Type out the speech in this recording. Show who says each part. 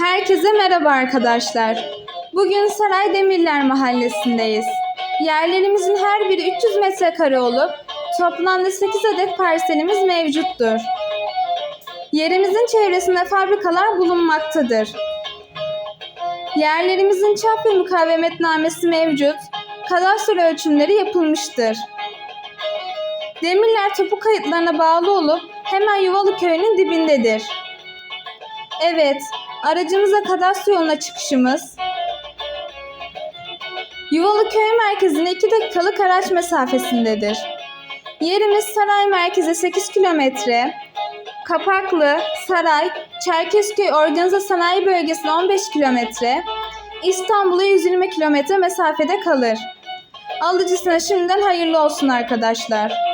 Speaker 1: Herkese merhaba arkadaşlar. Bugün Saray Demirler Mahallesi'ndeyiz. Yerlerimizin her biri 300 metrekare olup toplamda 8 adet parselimiz mevcuttur. Yerimizin çevresinde fabrikalar bulunmaktadır. Yerlerimizin çap ve mukavemetnamesi mevcut, kadastro ölçümleri yapılmıştır. Demirler tapu kayıtlarına bağlı olup hemen Yuvalı köyünün dibindedir. Evet, aracımıza kadastro yoluna çıkışımız. Yuvalı köy merkezine 2 dakikalık araç mesafesindedir. Yerimiz Saray merkeze 8 kilometre, Kapaklı, Saray, Çerkezköy Organize Sanayi Bölgesi'ne 15 kilometre, İstanbul'a 120 kilometre mesafede kalır. Alıcısına şimdiden hayırlı olsun arkadaşlar.